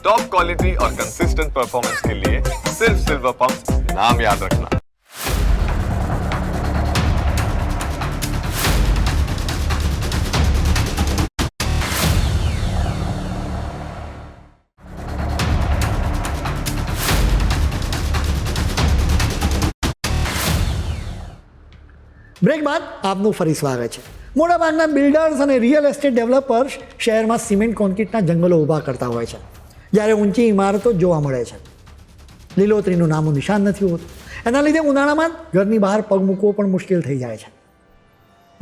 Top quality और consistent performance के लिए सिर्फ सिल्वर पंप नाम याद रखना બ્રેક બાદ આપનું ફરી સ્વાગત છે મોટાભાગના બિલ્ડર્સ અને રિયલ એસ્ટેટ ડેવલપર્સ શહેરમાં સિમેન્ટ કોન્ક્રીટના જંગલો ઊભા કરતા હોય છે જ્યારે ઊંચી ઇમારતો જોવા મળે છે. લીલોતરીનું નામું નિશાન નથી હોતું. એના લીધે ઉનાળામાં ઘરની બહાર પગ મૂકવો પણ મુશ્કેલ થઈ જાય છે.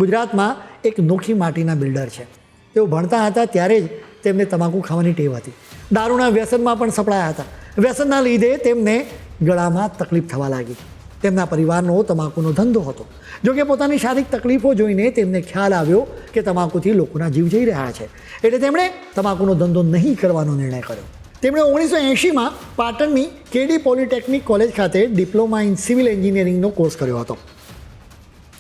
ગુજરાતમાં એક નોખી માટીના બિલ્ડર છે. તેઓ ભણતા હતા ત્યારે જ તેમને તમાકુ ખાવાની ટેવ હતી. દારૂના વ્યસનમાં પણ સપડાયા હતા. વ્યસનના લીધે તેમને ગળામાં તકલીફ થવા લાગી. તેમના પરિવારનો તમાકુનો ધંધો હતો. જોકે પોતાની શારીરિક તકલીફો જોઈને તેમને ખ્યાલ આવ્યો કે તમાકુથી લોકોના જીવ જઈ રહ્યા છે. એટલે તેમણે તમાકુનો ધંધો નહીં કરવાનો નિર્ણય કર્યો. તેમણે ઓગણીસો એંશીમાં પાટણની કેડી પોલિટેકનિક કોલેજ ખાતે ડિપ્લોમા ઇન સિવિલ એન્જિનિયરિંગનો કોર્સ કર્યો હતો.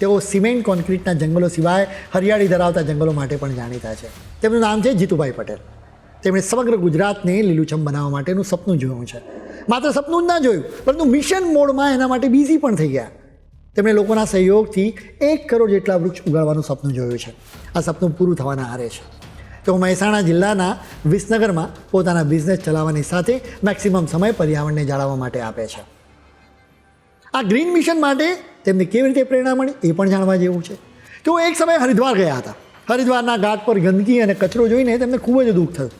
તેઓ સિમેન્ટ કોન્ક્રીટના જંગલો સિવાય હરિયાળી ધરાવતા જંગલો માટે પણ જાણીતા છે. તેમનું નામ છે જીતુભાઈ પટેલ. તેમણે સમગ્ર ગુજરાતને લીલુંછમ બનાવવા માટેનું સપનું જોયું છે. માત્ર સપનું જ ના જોયું, પરંતુ મિશન મોડમાં એના માટે બિઝી પણ થઈ ગયા. તેમણે લોકોના સહયોગથી એક કરોડ જેટલા વૃક્ષ ઉગાડવાનું સપનું જોયું છે. આ સપનું પૂરું થવાના આરે છે. તેઓ મહેસાણા જિલ્લાના વિસનગરમાં પોતાના બિઝનેસ ચલાવવાની સાથે મેક્સિમમ સમય પર્યાવરણને જાળવવા માટે આપે છે. આ ગ્રીન મિશન માટે તેમને કેવી રીતે પ્રેરણા મળી એ પણ જાણવા જેવું છે. તેઓ એક સમયે હરિદ્વાર ગયા હતા. હરિદ્વારના ઘાટ પર ગંદકી અને કચરો જોઈને તેમને ખૂબ જ દુઃખ થયું.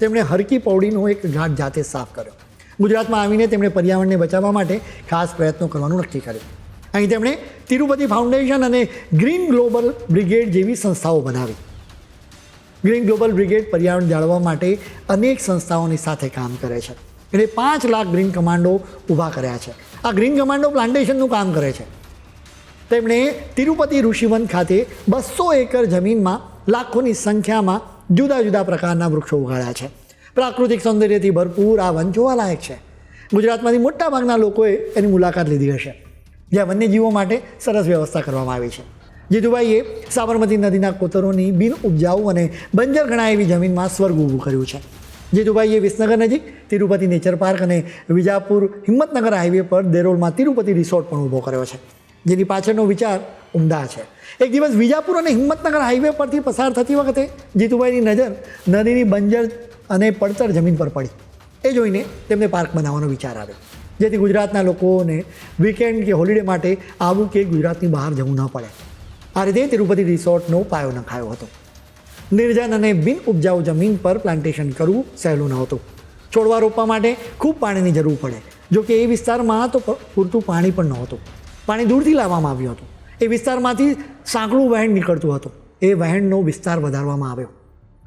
તેમણે હરકી પૌડીનો એક ઘાટ જાતે સાફ કર્યો. ગુજરાતમાં આવીને તેમણે પર્યાવરણને બચાવવા માટે ખાસ પ્રયત્નો કરવાનું નક્કી કર્યું. અહીં તેમણે તિરુપતિ ફાઉન્ડેશન અને ગ્રીન ગ્લોબલ બ્રિગેડ જેવી સંસ્થાઓ બનાવી. ગ્રીન ગ્લોબલ બ્રિગેડ પર્યાવરણ જાળવવા માટે અનેક સંસ્થાઓની સાથે કામ કરે છે. એટલે પાંચ લાખ ગ્રીન કમાન્ડો ઊભા કર્યા છે. આ ગ્રીન કમાન્ડો પ્લાન્ટેશનનું કામ કરે છે. તેમણે તિરુપતિ ઋષિવન ખાતે બસો એકર જમીનમાં લાખોની સંખ્યામાં જુદા જુદા પ્રકારના વૃક્ષો ઉગાડ્યા છે. પ્રાકૃતિક સૌંદર્યથી ભરપૂર આ વન જોવાલાયક છે. ગુજરાતમાંથી મોટાભાગના લોકોએ એની મુલાકાત લીધી હશે. જ્યાં વન્યજીવો માટે સરસ વ્યવસ્થા કરવામાં આવી છે. જીતુભાઈએ સાબરમતી નદીના કોતરોની બિન ઉપજાઉ અને બંજર ગણાય એવી જમીનમાં સ્વર્ગ ઊભું કર્યું છે. જીતુભાઈએ વિસનગર નજીક તિરુપતિ નેચર પાર્ક અને વિજાપુર હિંમતનગર હાઈવે પર દેરોલમાં તિરુપતિ રિસોર્ટ પણ ઊભો કર્યો છે. જેની પાછળનો વિચાર ઉમદા છે. એક દિવસ વિજાપુર અને હિંમતનગર હાઈવે પરથી પસાર થતી વખતે જીતુભાઈની નજર નદીની બંજર અને પડતર જમીન પર પડી. એ જોઈને તેમને પાર્ક બનાવવાનો વિચાર આવ્યો. જેથી ગુજરાતના લોકોને વીકેન્ડ કે હોલિડે માટે આવું કે ગુજરાતની બહાર જવું ન પડે. આ રીતે તિરુપતિ રિસોર્ટનો પાયો નખાયો હતો. નિર્જન અને બિન ઉપજાઉ જમીન પર પ્લાન્ટેશન કરવું સહેલું નહોતું. છોડવા રોપવા માટે ખૂબ પાણીની જરૂર પડે. જો કે એ વિસ્તારમાં તો પૂરતું પાણી પણ નહોતું. પાણી દૂરથી લાવવામાં આવ્યું હતું. એ વિસ્તારમાંથી સાંકડું વહેણ નીકળતું હતું. એ વહેણનો વિસ્તાર વધારવામાં આવ્યો.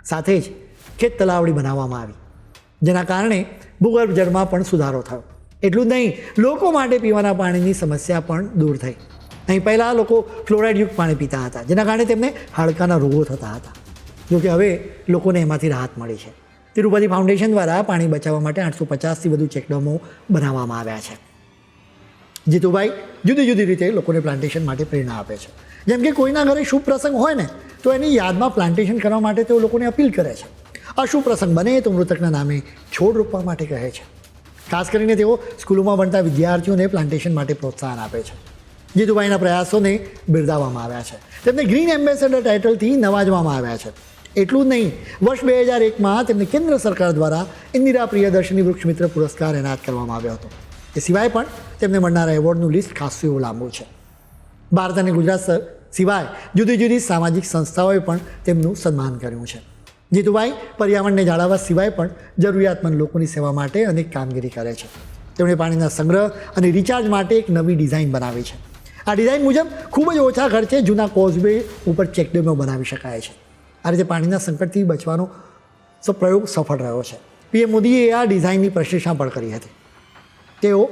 સાથે જ ખેત તલાવડી બનાવવામાં આવી. જેના કારણે ભૂગર્ભ જળમાં પણ સુધારો થયો. એટલું જ નહીં, લોકો માટે પીવાના પાણીની સમસ્યા પણ દૂર થઈ. અહીં પહેલાં લોકો ફ્લોરાઇડયુક્ત પાણી પીતા હતા, જેના કારણે તેમને હાડકાના રોગો થતા હતા. જોકે હવે લોકોને એમાંથી રાહત મળી છે. તિરુપતિ ફાઉન્ડેશન દ્વારા પાણી બચાવવા માટે આઠસો પચાસથી વધુ ચેકડેમો બનાવવામાં આવ્યા છે. જીતુભાઈ જુદી જુદી રીતે લોકોને પ્લાન્ટેશન માટે પ્રેરણા આપે છે. જેમ કે કોઈના ઘરે શુભ પ્રસંગ હોય ને, તો એની યાદમાં પ્લાન્ટેશન કરવા માટે તેઓ લોકોને અપીલ કરે છે. અશુભ પ્રસંગ બને તો મૃતકના નામે છોડ રોપવા માટે કહે છે. ખાસ કરીને તેઓ સ્કૂલોમાં ભણતા વિદ્યાર્થીઓને પ્લાન્ટેશન માટે પ્રોત્સાહન આપે છે. જીતુભાઈના પ્રયાસોને બિરદાવવામાં આવ્યા છે. તેમને ગ્રીન એમ્બેસેડર ટાઇટલથી નવાજવામાં આવ્યા છે. એટલું જ નહીં, વર્ષ બે હજાર એકમાં તેમને કેન્દ્ર સરકાર દ્વારા ઇન્દિરા પ્રિયદર્શિની વૃક્ષ મિત્ર પુરસ્કાર એનાયત કરવામાં આવ્યો હતો. એ સિવાય પણ તેમને મળનારા એવોર્ડનું લિસ્ટ ખાસું એવું લાંબુ છે. ભારત અને ગુજરાત સિવાય જુદી જુદી સામાજિક સંસ્થાઓએ પણ તેમનું સન્માન કર્યું છે. જીતુભાઈ પર્યાવરણને જાળવવા સિવાય પણ જરૂરિયાતમંદ લોકોની સેવા માટે અનેક કામગીરી કરે છે. તેમણે પાણીના સંગ્રહ અને રિચાર્જ માટે એક નવી ડિઝાઇન બનાવી છે. આ ડિઝાઇન મુજબ ખૂબ જ ઓછા ખર્ચે જૂના કોઝવે ઉપર ચેકડેમો બનાવી શકાય છે. આ રીતે પાણીના સંકટથી બચવાનો પ્રયોગ સફળ રહ્યો છે. પીએમ મોદીએ આ ડિઝાઇનની પ્રશંસા પણ કરી હતી. તેઓ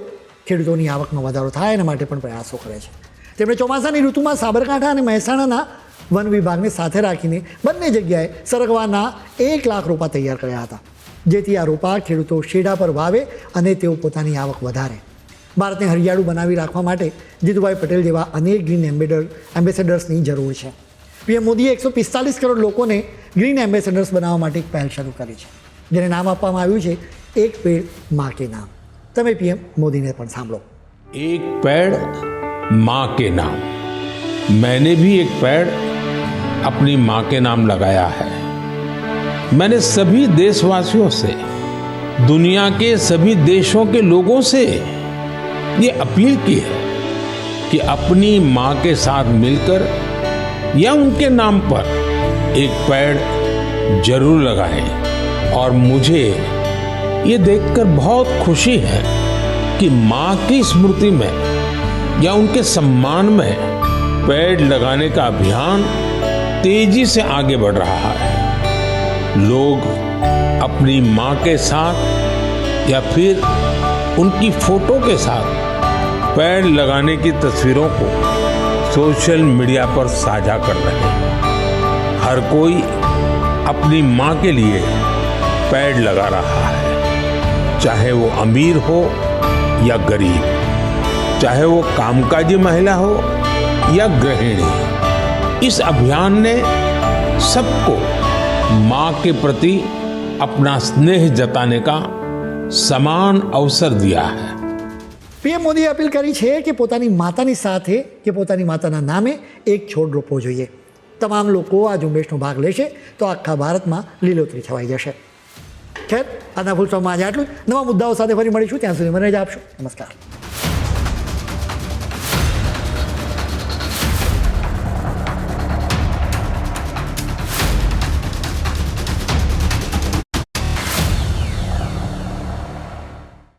ખેડૂતોની આવકમાં વધારો થાય એના માટે પણ પ્રયાસો કરે છે. તેમણે ચોમાસાની ઋતુમાં સાબરકાંઠા અને મહેસાણાના વન વિભાગને સાથે રાખીને બંને જગ્યાએ સરગવાના એક લાખ રોપા તૈયાર કર્યા હતા. જેથી આ રોપા ખેડૂતો શેઢા પર વાવે અને તેઓ પોતાની આવક વધારે. ભારતને હરિયાળું બનાવી રાખવા માટે જીતુભાઈ પટેલ જેવા અનેક ગ્રીન એમ્બેડર એમ્બેસેડર્સની જરૂર છે પીએમ મોદીએ એકસો પિસ્તાલીસ કરોડ લોકોને ગ્રીન એમ્બેસેડર્સ બનાવવા માટે એક પહેલ શરૂ કરી છે જેને નામ આપવામાં આવ્યું છે એક પેડ માં કે નામ તમે પીએમ મોદીને પણ સાંભળો एक पेड़ माँ के नाम मैंने भी एक पेड़ अपनी माँ के नाम लगाया है मैंने सभी देशवासियों से दुनिया के सभी देशों के लोगों से ये अपील की है कि अपनी माँ के साथ मिलकर या उनके नाम पर एक पेड़ ज़रूर लगाएँ। और मुझे ये देखकर बहुत खुशी है कि माँ की स्मृति में या उनके सम्मान में पेड़ लगाने का अभियान तेज़ी से आगे बढ़ रहा है। लोग अपनी माँ के साथ या फिर उनकी फ़ोटो के साथ पेड़ लगाने की तस्वीरों को सोशल मीडिया पर साझा कर रहे हैं। हर कोई अपनी माँ के लिए पेड़ लगा रहा है। चाहे वो अमीर हो या गरीब, चाहे वो कामकाजी महिला हो या गृहिणी, इस अभियान ने सबको माँ के प्रति अपना स्नेह जताने का સમાન અવસર દિયા હૈ. પીએમ મોદીએ અપીલ કરી છે કે પોતાની માતાની સાથે, કે પોતાની માતાના નામે એક છોડ રોપવો જોઈએ. તમામ લોકો આ ઝુંબેશનો ભાગ લેશે તો આખા ભારતમાં લીલોતરી છવાઈ જશે. ખેર આજના ફૂલ સ્ટોકમાં આજે આટલું નવા મુદ્દાઓ સાથે ફરી મળીશું. ત્યાં સુધી મને જ આપશો. નમસ્કાર.